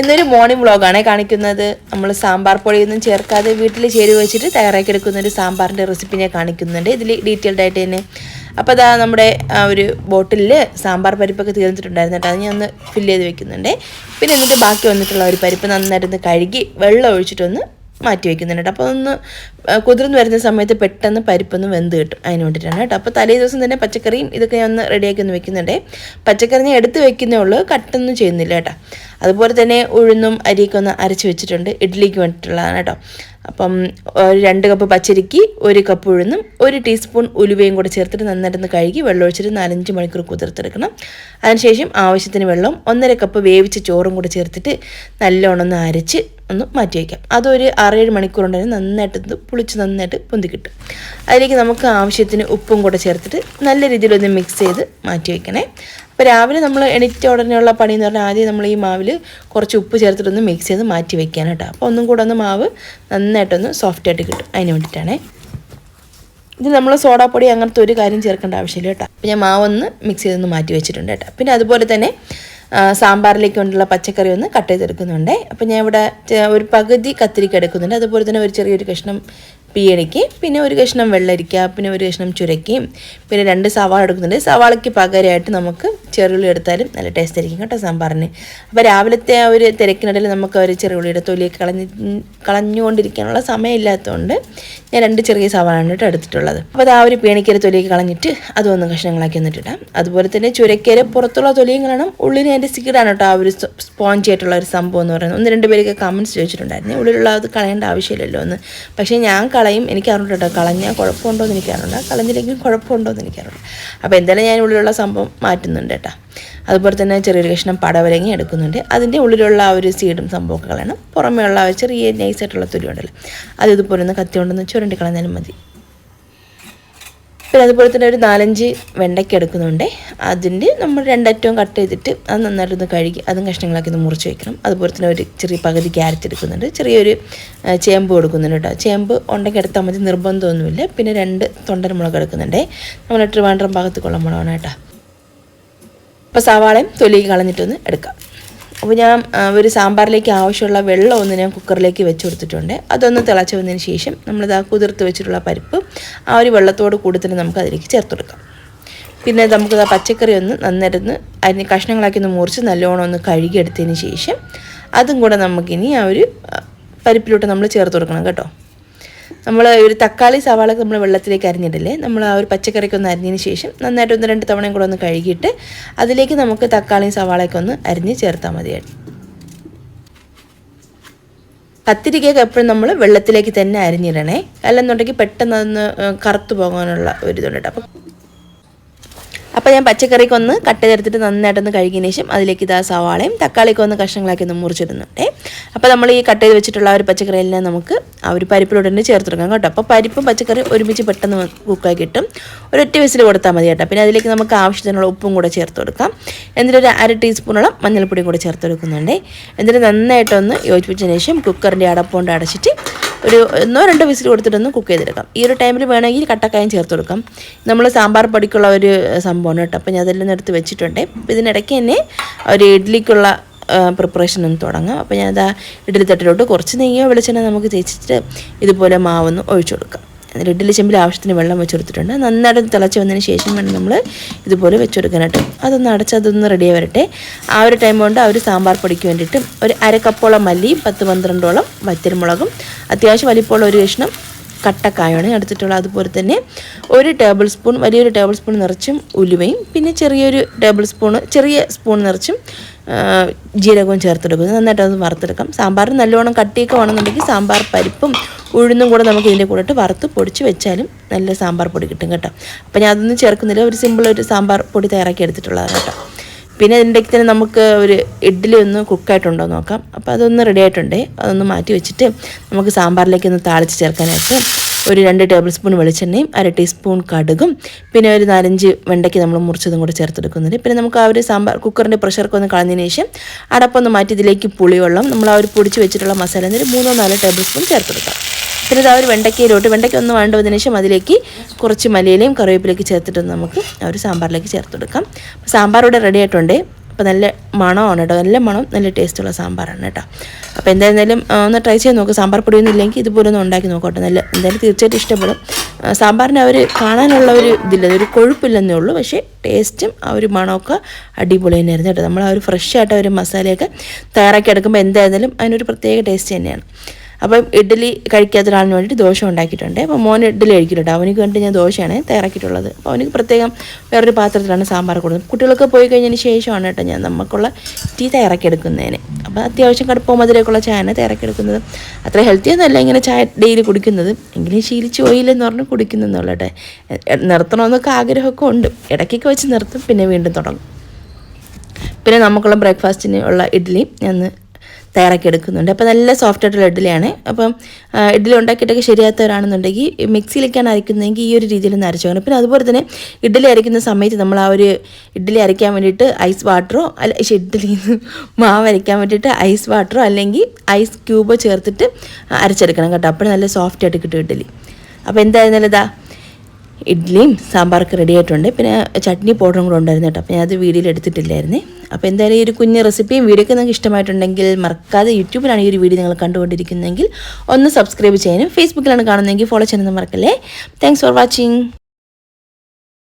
ഇന്നൊരു മോർണിംഗ് വ്ളോഗാണ് കാണിക്കുന്നത്. നമ്മൾ സാമ്പാർ പൊടിയൊന്നും ചേർക്കാതെ വീട്ടിൽ ചേരുവ വെച്ചിട്ട് തയ്യാറാക്കി എടുക്കുന്ന ഒരു സാമ്പാറിന്റെ റെസിപ്പി ഞാൻ കാണിക്കുന്നുണ്ട്. ഇതിൽ ഡീറ്റെയിൽഡ് ആയിട്ട് തന്നെ. അപ്പോൾ അതാ നമ്മുടെ ആ ഒരു ബോട്ടിലിൽ സാമ്പാർ പരിപ്പൊക്കെ തീർന്നിട്ടുണ്ടായിരുന്നു കേട്ടോ. അത് ഞാൻ ഒന്ന് ഫില്ല് ചെയ്ത് വെക്കുന്നുണ്ട്. പിന്നെ എന്നിട്ട് ബാക്കി വന്നിട്ടുള്ള ഒരു പരിപ്പ് നന്നായിട്ടൊന്ന് കഴുകി വെള്ളം ഒഴിച്ചിട്ടൊന്ന് മാറ്റി വെക്കുന്നുണ്ട് അപ്പോൾ ഒന്ന് കുതിർന്ന് വരുന്ന സമയത്ത് പെട്ടെന്ന് പരിപ്പൊന്ന് വെന്ത് കിട്ടും അതിന് വേണ്ടിയിട്ടാണ് കേട്ടോ. അപ്പോൾ തലേ ദിവസം തന്നെ പച്ചക്കറിയും ഇതൊക്കെ ഞാൻ ഒന്ന് റെഡിയാക്കി ഒന്ന് വെക്കുന്നുണ്ട്. പച്ചക്കറി ഞാൻ എടുത്ത് വെക്കുന്നേ ഉള്ളൂ കട്ടൊന്നും ചെയ്യുന്നില്ല കേട്ടോ. അതുപോലെ തന്നെ ഉഴുന്നും അരിയൊക്കെ ഒന്ന് അരച്ച് വെച്ചിട്ടുണ്ട്. ഇഡ്ഡലിക്ക് വേണ്ടിയിട്ടുള്ളതാണ് കേട്ടോ. അപ്പം രണ്ട് കപ്പ് പച്ചരിക്ക് ഒരു കപ്പ് ഉഴുന്നും ഒരു ടീസ്പൂൺ ഉലുവയും കൂടെ ചേർത്തിട്ട് നന്നായിട്ടൊന്ന് കഴുകി വെള്ളം ഒഴിച്ചിട്ട് നാലഞ്ച് മണിക്കൂർ കുതിർത്തെടുക്കണം. അതിനുശേഷം ആവശ്യത്തിന് വെള്ളം ഒന്നര കപ്പ് വേവിച്ച ചോറും കൂടെ ചേർത്തിട്ട് നല്ലോണം ഒന്ന് അരച്ച് ഒന്ന് മാറ്റി വയ്ക്കാം. അതൊരു ആറേഴ് മണിക്കൂർ നന്നായിട്ടൊന്ന് പുളിച്ച് നന്നായിട്ട് പൊന്തി കിട്ടും. അതിലേക്ക് നമുക്ക് ആവശ്യത്തിന് ഉപ്പും കൂടെ ചേർത്തിട്ട് നല്ല രീതിയിലൊന്ന് മിക്സ് ചെയ്ത് മാറ്റി വയ്ക്കണേ. അപ്പോൾ രാവിലെ നമ്മൾ എണീറ്റ ഉടനെയുള്ള പണി എന്ന് പറഞ്ഞാൽ ആദ്യം നമ്മൾ ഈ മാവിൽ കുറച്ച് ഉപ്പ് ചേർത്തിട്ടൊന്ന് മിക്സ് ചെയ്ത് മാറ്റി വെക്കാൻ കേട്ടോ. അപ്പോൾ ഒന്നും കൂടെ ഒന്ന് മാവ് നന്നായിട്ടൊന്ന് സോഫ്റ്റ് ആയിട്ട് കിട്ടും. അതിന് വേണ്ടിയിട്ടാണേ ഇത് നമ്മൾ സോഡാപ്പൊടി അങ്ങനത്തെ ഒരു കാര്യം ചേർക്കേണ്ട ആവശ്യമില്ല കേട്ടോ. അപ്പോൾ ഞാൻ മാവൊന്ന് മിക്സ് ചെയ്തൊന്ന് മാറ്റി വെച്ചിട്ടുണ്ട് കേട്ടോ. പിന്നെ അതുപോലെ തന്നെ സാമ്പാറിലേക്ക് കൊണ്ടുള്ള പച്ചക്കറി ഒന്ന് കട്ട് ചെയ്തെടുക്കുന്നുണ്ട്. അപ്പോൾ ഞാൻ ഇവിടെ ഒരു പകുതി കത്തിരിക്ക എടുക്കുന്നുണ്ട്. അതുപോലെ തന്നെ ഒരു ചെറിയൊരു കഷ്ണം പീയണിക്ക് പിന്നെ ഒരു കഷ്ണം വെള്ളരിക്ക പിന്നെ ഒരു കഷ്ണം ചുരക്കയും പിന്നെ രണ്ട് സവാള എടുക്കുന്നുണ്ട്. സവാളയ്ക്ക് പകരമായിട്ട് നമുക്ക് ചെറുള്ളി എടുത്താലും നല്ല ടേസ്റ്റ് ആയിരിക്കും കേട്ടോ സാമ്പാറിന്. അപ്പോൾ രാവിലത്തെ ആ ഒരു തിരക്കിനിടയിൽ നമുക്ക് ഒരു ചെറുള്ളിയുടെ തൊലിയൊക്കെ കളഞ്ഞ് കളഞ്ഞുകൊണ്ടിരിക്കാനുള്ള സമയമില്ലാത്തതുകൊണ്ട് ഞാൻ രണ്ട് ചെറിയ സവാളാണ് കേട്ടോ എടുത്തിട്ടുള്ളത്. അപ്പോൾ അത് ആ ഒരു പീണിക്കര തൊലിയൊക്കെ കളഞ്ഞിട്ട് അതൊന്ന് കഷ്ണങ്ങളാക്കി വന്നിട്ടിടാം അതുപോലെ തന്നെ ചുരക്കര പുറത്തുള്ള തൊലിയും കാണണം. ഉള്ളിന് അതിന്റെ സീക്രട്ടാണ് കേട്ടോ ആ ഒരു സ്പോഞ്ച് ആയിട്ടുള്ള ഒരു സംഭവം എന്ന് പറയുന്നത്. ഒന്ന് രണ്ട് പേരൊക്കെ കമന്റ്സ് ചോദിച്ചിട്ടുണ്ടായിരുന്നു. ഉള്ളിലുള്ള അത് കളയേണ്ട ആവശ്യമില്ലല്ലോ എന്ന്. പക്ഷേ ഞാൻ കളയും എനിക്ക് അറിഞ്ഞിട്ട് കേട്ടോ. കളഞ്ഞാൽ കുഴപ്പമുണ്ടോ എന്ന് എനിക്കറിയില്ല കളഞ്ഞില്ലെങ്കിലും കുഴപ്പമുണ്ടോ എന്ന് എനിക്കറിയില്ല അപ്പോൾ എന്തായാലും ഞാൻ ഉള്ളിലുള്ള സംഭവം മാറ്റുന്നുണ്ട് കേട്ടോ. അതുപോലെ തന്നെ ചെറിയൊരു കഷ്ണം പടവരങ്ങി എടുക്കുന്നുണ്ട്. അതിന്റെ ഉള്ളിലുള്ള ആ ഒരു സീഡും സംഭവമൊക്കെ കളയണം. പുറമേ ഉള്ള ചെറിയ നൈസായിട്ടുള്ള തുരി ഉണ്ടല്ലോ. അത് ഇതുപോലെ ഒന്ന് കത്തി കൊണ്ടൊന്ന് ചുരണ്ടി കളഞ്ഞാലും മതി. പിന്നെ അതുപോലെ തന്നെ ഒരു നാലഞ്ച് വെണ്ടയ്ക്ക എടുക്കുന്നുണ്ട്. അതിന്റെ നമ്മൾ രണ്ടറ്റവും കട്ട് ചെയ്തിട്ട് അത് നന്നായിട്ടൊന്ന് കഴുകി അതും കഷ്ണങ്ങളാക്കി ഒന്ന് മുറിച്ച് വെക്കണം. അതുപോലെ തന്നെ ഒരു ചെറിയ പകുതി ക്യാരറ്റ് എടുക്കുന്നുണ്ട്. ചെറിയൊരു ചേമ്പ് കൊടുക്കുന്നുണ്ട് കേട്ടോ. ചേമ്പ് ഉണ്ടെങ്കിൽ എടുത്താൽ മതി. നിർബന്ധമൊന്നുമില്ല. പിന്നെ രണ്ട് തൊണ്ടൻ മുളക് എടുക്കുന്നുണ്ട്. നമ്മൾ ട്രിവാൻഡ്രം ഭാഗത്തേക്കുള്ള മുളകാണ് കേട്ടോ. അപ്പോൾ സവാളയും തൊലി കളഞ്ഞിട്ടൊന്ന് എടുക്കാം. അപ്പോൾ ഞാൻ ഒരു സാമ്പാറിലേക്ക് ആവശ്യമുള്ള വെള്ളം ഒന്ന് ഞാൻ കുക്കറിലേക്ക് വെച്ച് കൊടുത്തിട്ടുണ്ട്. അതൊന്ന് തിളച്ച് വന്നതിന് ശേഷം നമ്മളിത് കുതിർത്ത് വെച്ചിട്ടുള്ള പരിപ്പ് ആ ഒരു വെള്ളത്തോട് കൂടി തന്നെ നമുക്ക് അതിലേക്ക് ചേർത്ത് കൊടുക്കാം. പിന്നെ നമുക്ക് ആ പച്ചക്കറി ഒന്ന് നന്നരുന്ന് അതിന് കഷ്ണങ്ങളാക്കി ഒന്ന് മുറിച്ച് നല്ലോണം ഒന്ന് കഴുകിയെടുത്തതിന് ശേഷം അതും കൂടെ നമുക്കിനി ആ ഒരു പരിപ്പിലോട്ട് നമ്മൾ ചേർത്ത് കൊടുക്കണം കേട്ടോ. നമ്മൾ ഒരു തക്കാളി സവാള നമ്മൾ വെള്ളത്തിലേക്ക് അരിഞ്ഞിട്ടില്ലേ നമ്മൾ ആ ഒരു പച്ചക്കറിക്ക് ഒന്ന് അരിഞ്ഞതിന് ശേഷം നന്നായിട്ട് ഒന്ന് രണ്ട് തവണയും കൂടെ ഒന്ന് കഴുകിയിട്ട് അതിലേക്ക് നമുക്ക് തക്കാളിയും സവാളയൊക്കെ ഒന്ന് അരിഞ്ഞ് ചേർത്താൽ മതിയായിട്ട് കത്തിരിക്കയൊക്കെ എപ്പോഴും നമ്മൾ വെള്ളത്തിലേക്ക് തന്നെ അരിഞ്ഞിടണേ. അല്ലെന്നുണ്ടെങ്കിൽ പെട്ടെന്ന് അതൊന്ന് കറുത്തു പോകാനുള്ള ഒരു ഇതുണ്ട് അപ്പം അപ്പോൾ ഞാൻ പച്ചക്കറിക്കൊന്ന് കട്ട് ചേർത്തിട്ട് നന്നായിട്ടൊന്ന് കഴുകിയതിന് ശേഷം അതിലേക്ക് ഇതാ സവാളയും തക്കാളിക്ക് ഒന്ന് കഷ്ണങ്ങളാക്കി ഒന്ന് മുറിച്ചിടുന്നുണ്ട് അപ്പോൾ നമ്മൾ ഈ കട്ട് ചെയ്ത് വെച്ചിട്ടുള്ള ഒരു പച്ചക്കറിയെല്ലാം നമുക്ക് ആ ഒരു പരിപ്പിലോട്ട് തന്നെ ചേർത്ത് കൊടുക്കാം കേട്ടോ. അപ്പോൾ പരിപ്പും പച്ചക്കറിയും ഒരുമിച്ച് പെട്ടെന്ന് കുക്കായി കിട്ടും. ഒരൊറ്റ വിസിൽ കൊടുത്താൽ മതി കേട്ടോ. പിന്നെ അതിലേക്ക് നമുക്ക് ആവശ്യത്തിനുള്ള ഉപ്പും കൂടെ ചേർത്ത് കൊടുക്കാം. എന്നിട്ട് ഒരു അര ടീസ്പൂണോളം മഞ്ഞൾപ്പൊടിയും കൂടെ ചേർത്ത് കൊടുക്കുന്നുണ്ട്. എന്നിട്ട് നന്നായിട്ടൊന്ന് യോജിപ്പിച്ചതിന് ശേഷം കുക്കറിന്റെ അടപ്പുകൊണ്ട് അടച്ചിട്ട് ഒരു ഒന്നോ രണ്ടോ വിസിൽ കൊടുത്തിട്ടൊന്ന് കുക്ക് ചെയ്തെടുക്കാം. ഈ ഒരു ടൈമിൽ വേണമെങ്കിൽ കട്ടക്കായും ചേർത്ത് കൊടുക്കാം. നമ്മൾ സാമ്പാർ പൊടിക്കുള്ള ഒരു സംഭവമാണ് കേട്ടോ. അപ്പോൾ ഞാൻ അതെല്ലാം എടുത്ത് വെച്ചിട്ടുണ്ട്. അപ്പോൾ ഇതിനിടയ്ക്ക് തന്നെ ഒരു ഇഡ്ഡലിക്കുള്ള പ്രിപ്പറേഷൻ ഒന്ന് തുടങ്ങാം. അപ്പോൾ ഞാൻ അതാ ഇഡ്ഡലി തട്ടിലോട്ട് കുറച്ച് നെയ്യോ വെളിച്ചെണ്ണ നമുക്ക് തേച്ചിട്ട് ഇതുപോലെ മാവൊന്ന് ഒഴിച്ചു കൊടുക്കാം. എന്നിട്ട് ചെമ്പിൽ ആവശ്യത്തിന് വെള്ളം വെച്ച് കൊടുത്തിട്ടുണ്ട് നന്നായിട്ട് തിളച്ച് വന്നതിന് ശേഷം വേണം നമ്മൾ ഇതുപോലെ വെച്ച് കൊടുക്കാനായിട്ട് അതൊന്ന് അടച്ച് അതൊന്ന് റെഡി വരട്ടെ. ആ ഒരു ടൈം കൊണ്ട് ആ ഒരു സാമ്പാർ പൊടിക്ക് വേണ്ടിയിട്ട് ഒരു അര മല്ലിയും പത്ത് പന്ത്രണ്ടോളം വറ്റൽമുളകും അത്യാവശ്യം വലിപ്പമുള്ള ഒരു കഷ്ണം കട്ടക്കായാണ് എടുത്തിട്ടുള്ളത്. അതുപോലെ തന്നെ ഒരു ടേബിൾ സ്പൂൺ വലിയൊരു ടേബിൾ സ്പൂൺ നിറച്ചും ഉലുവയും പിന്നെ ചെറിയൊരു ടേബിൾ സ്പൂൺ ചെറിയ സ്പൂൺ നിറച്ചും ജീരകവും ചേർത്തെടുക്കും. നന്നായിട്ട് അത് വറുത്തെടുക്കാം. സാമ്പാർ നല്ലോണം കട്ടിയൊക്കെ വേണമെന്നുണ്ടെങ്കിൽ സാമ്പാർ പരിപ്പും ഉഴുന്നും കൂടെ നമുക്ക് ഇതിന്റെ കൂടെ ഇട്ട് വറുത്ത് പൊടിച്ച് വെച്ചാലും നല്ല സാമ്പാർ പൊടി കിട്ടും കേട്ടോ. അപ്പോൾ ഞാൻ അതൊന്നും ചേർക്കുന്നില്ല. ഒരു സിമ്പിൾ ഒരു സാമ്പാർ പൊടി തയ്യാറാക്കി എടുത്തിട്ടുള്ളതാണ് കേട്ടോ. പിന്നെ അതിന്റെ തന്നെ നമുക്ക് ഒരു ഇഡ്ഡലി ഒന്ന് കുക്കായിട്ടുണ്ടോ നോക്കാം. അപ്പോൾ അതൊന്ന് റെഡി ആയിട്ടുണ്ടേ. അതൊന്ന് മാറ്റി വെച്ചിട്ട് നമുക്ക് സാമ്പാറിലേക്ക് ഒന്ന് താളിച്ച് ചേർക്കാനായിട്ട് ഒരു രണ്ട് ടേബിൾ സ്പൂൺ വെളിച്ചെണ്ണയും അര ടീസ്പൂൺ കടുകും. പിന്നെ ഒരു നാലഞ്ച് വെണ്ടയ്ക്ക് നമ്മൾ മുറിച്ചതും കൂടെ ചേർത്തെടുക്കുന്നുണ്ട്. പിന്നെ നമുക്ക് ആ ഒരു സാമ്പാർ കുക്കറിന്റെ പ്രഷറൊക്കെ ഒന്ന് കളഞ്ഞതിന് ശേഷം അടപ്പൊന്ന് മാറ്റി ഇതിലേക്ക് പുളിവെള്ളം നമ്മൾ ആ ഒരു പൊടിച്ച് വെച്ചിട്ടുള്ള മസാല എന്നൊരു മൂന്നോ നാലോ ടേബിൾ സ്പൂൺ ചേർത്തെടുക്കാം. പിന്നെ ഇത് ആ ഒരു വെണ്ടയ്ക്കയിലോട്ട് വെണ്ടയ്ക്ക ഒന്ന് വേണ്ട വന്നതിന് ശേഷം അതിലേക്ക് കുറച്ച് മലയിലയും കറിവേപ്പിലേക്ക് ചേർത്തിട്ട് നമുക്ക് ആ ഒരു സാമ്പാറിലേക്ക് ചേർത്തെടുക്കാം. സാമ്പാർ ഇവിടെ റെഡി ആയിട്ടുണ്ട്. അപ്പോൾ നല്ല മണമാണ് കേട്ടോ. നല്ല മണം നല്ല ടേസ്റ്റുള്ള സാമ്പാറാണ് കേട്ടോ. അപ്പോൾ എന്തായിരുന്നാലും ഒന്ന് ട്രൈ ചെയ്ത് നോക്കുക സാമ്പാർ പൊടിയൊന്നും ഇല്ലെങ്കിൽ ഇതുപോലെ ഒന്ന് ഉണ്ടാക്കി നോക്കട്ടെ. നല്ല എന്തായാലും തീർച്ചയായിട്ടും ഇഷ്ടപ്പെടും. സാമ്പാറിന് അവർ കാണാനുള്ള ഒരു ഇതില്ല ഒരു കൊഴുപ്പില്ലെന്നേ ഉള്ളൂ. പക്ഷേ ടേസ്റ്റും ആ ഒരു മണമൊക്കെ അടിപൊളി തന്നെയായിരുന്നു കേട്ടോ. നമ്മൾ ആ ഒരു ഫ്രഷ് ആയിട്ട് ഒരു മസാലയൊക്കെ തയ്യാറാക്കി എടുക്കുമ്പോൾ എന്തായിരുന്നാലും അതിനൊരു പ്രത്യേക ടേസ്റ്റ് തന്നെയാണ്. അപ്പം ഇഡ്ഡലി കഴിക്കാത്ത ഒരാളിന് വേണ്ടിയിട്ട് ദോശ ഉണ്ടാക്കിയിട്ടുണ്ട്. അപ്പോൾ മോൻ ഇഡ്ഡലി കഴിക്കുന്നുണ്ട്. അവനിക്ക് വേണ്ടി ഞാൻ ദോശയാണ് തയ്യാറാക്കിയിട്ടുള്ളത്. അപ്പോൾ അവനിക്ക് പ്രത്യേകം വേറൊരു പാത്രത്തിലാണ് സാമ്പാർ കൊടുക്കുന്നത്. കുട്ടികളൊക്കെ പോയി കഴിഞ്ഞതിന് ശേഷമാണ് കേട്ടോ ഞാൻ നമുക്കുള്ള ടീ തയ്യാറാക്കിയെടുക്കുന്നതിന്. അപ്പോൾ അത്യാവശ്യം കടുപ്പോ മധുരമൊക്കെയുള്ള ചായയാണ് തയ്യാറാക്കിയെടുക്കുന്നത്. അത്ര ഹെൽത്തി ഒന്നുമല്ല ഇങ്ങനെ ചായ ഡെയിലി കുടിക്കുന്നത്. എങ്കിലും ശീലിച്ച് ഓയില്ലെന്ന് പറഞ്ഞ് കുടിക്കുന്നെന്നുള്ള കേട്ടോ. നിർത്തണമെന്നൊക്കെ ആഗ്രഹമൊക്കെ ഉണ്ട്. ഇടയ്ക്കൊക്കെ വെച്ച് നിർത്തും പിന്നെ വീണ്ടും തുടങ്ങും. പിന്നെ നമുക്കുള്ള ബ്രേക്ക്ഫാസ്റ്റിന് ഉള്ള ഇഡ്ഡലി ഞാൻ തയ്യാറാക്കി എടുക്കുന്നുണ്ട്. അപ്പോൾ നല്ല സോഫ്റ്റ് ആയിട്ടുള്ള ഇഡ്ഡലിയാണ്. അപ്പം ഇഡ്ഡലി ഉണ്ടാക്കിയിട്ടൊക്കെ ശരിയാത്തവരാണെന്നുണ്ടെങ്കിൽ മിക്സിയിലേക്കാണ് അരയ്ക്കുന്നതെങ്കിൽ ഈ ഒരു രീതിയിൽ ഒന്ന് അരച്ചു പിന്നെ അതുപോലെ തന്നെ ഇഡ്ഡലി അരയ്ക്കുന്ന സമയത്ത് നമ്മൾ ആ ഒരു ഇഡ്ഡലി അരയ്ക്കാൻ വേണ്ടിയിട്ട് ഐസ് വാട്ടറോ അല്ല ഇഡ്ഡലി മാവ് അരയ്ക്കാൻ വേണ്ടിയിട്ട് ഐസ് വാട്ടറോ അല്ലെങ്കിൽ ഐസ് ക്യൂബോ ചേർത്തിട്ട് അരച്ചെടുക്കണം കേട്ടോ. അപ്പോൾ നല്ല സോഫ്റ്റ് ആയിട്ട് കിട്ടും ഇഡ്ഡലി. അപ്പോൾ എന്തായിരുന്നാലും ഇതാ ഇഡ്ഡലിയും സാമ്പാറൊക്കെ റെഡി ആയിട്ടുണ്ട്. പിന്നെ ചട്നി പൗഡറും കൂടെ ഉണ്ടായിരുന്നു കേട്ടോ. അപ്പോൾ ഞാനത് വീഡിയോയിൽ എടുത്തിട്ടില്ലായിരുന്നേ. അപ്പോൾ എന്തായാലും ഈ ഒരു കുഞ്ഞ് റെസിപ്പിയും വീഡിയോ ഒക്കെ നിങ്ങൾക്ക് ഇഷ്ടമായിട്ടുണ്ടെങ്കിൽ മറക്കാതെ യൂട്യൂബിലാണ് ഈ ഒരു വീഡിയോ നിങ്ങൾ കണ്ടുകൊണ്ടിരിക്കുന്നതെങ്കിൽ ഒന്ന് സബ്സ്ക്രൈബ് ചെയ്യാനും ഫേസ്ബുക്കിലാണ് കാണുന്നതെങ്കിൽ ഫോളോ ചെയ്യാനൊന്നും മറക്കല്ലേ. Thanks for watching